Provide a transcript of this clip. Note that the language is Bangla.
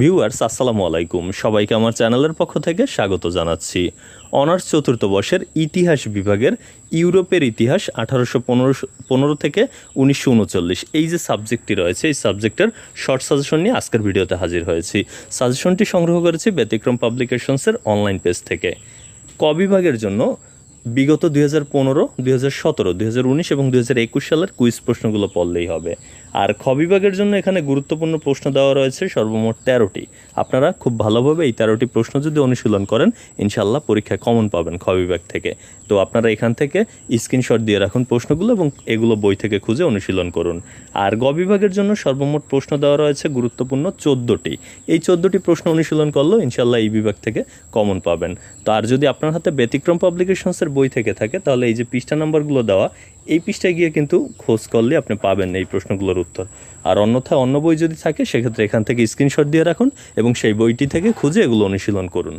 ভিউয়ার্স, আসসালামু আলাইকুম। সবাইকে আমার চ্যানেলের পক্ষ থেকে স্বাগত জানাচ্ছি। অনার্স চতুর্থ বর্ষের ইতিহাস বিভাগের ইউরোপের ইতিহাস আঠারোশো পনেরো থেকে উনিশশো উনচল্লিশ। এই যে সাবজেক্টটি রয়েছে, এই সাবজেক্টের শর্ট সাজেশন নিয়ে আজকের ভিডিওতে হাজির হয়েছি। সাজেশনটি সংগ্রহ করেছি ব্যতিক্রম পাবলিকেশনসের অনলাইন পেজ থেকে। ক বিভাগের জন্য বিগত দুই হাজার পনেরো, দুই হাজার সতেরো, দুই হাজার উনিশ এবং দুই হাজার একুশ সালের কুইজ প্রশ্নগুলো পড়লেই হবে। আর খ বিভাগের জন্য এখানে গুরুত্বপূর্ণ প্রশ্ন দেওয়া রয়েছে সর্বমোট তেরোটি। আপনারা খুব ভালোভাবে এই তেরোটি প্রশ্ন যদি অনুশীলন করেন ইনশাল্লাহ পরীক্ষায় কমন পাবেন খ বিভাগ থেকে। তো আপনারা এখান থেকে স্ক্রিনশট দিয়ে রাখুন প্রশ্নগুলো এবং এগুলো বই থেকে খুঁজে অনুশীলন করুন। আর গ বিভাগের জন্য সর্বমোট প্রশ্ন দেওয়া রয়েছে গুরুত্বপূর্ণ চোদ্দোটি। এই চোদ্দোটি প্রশ্ন অনুশীলন করলেও ইনশাল্লাহ এই বিভাগ থেকে কমন পাবেন। তো আর যদি আপনার হাতে ব্যতিক্রম পাবলিকেশনসের বই থেকে থাকে, তাহলে এই যে পৃষ্ঠা নাম্বারগুলো দেওয়া, এই পৃষ্ঠায় গিয়ে কিন্তু খোঁজ করলে আপনি পাবেন এই প্রশ্নগুলোর উত্তর। আর অন্যথায় অন্য বই যদি থাকে, সেক্ষেত্রে এখান থেকে স্ক্রিনশট দিয়ে রাখুন এবং সেই বইটি থেকে খুঁজে এগুলো অনুশীলন করুন।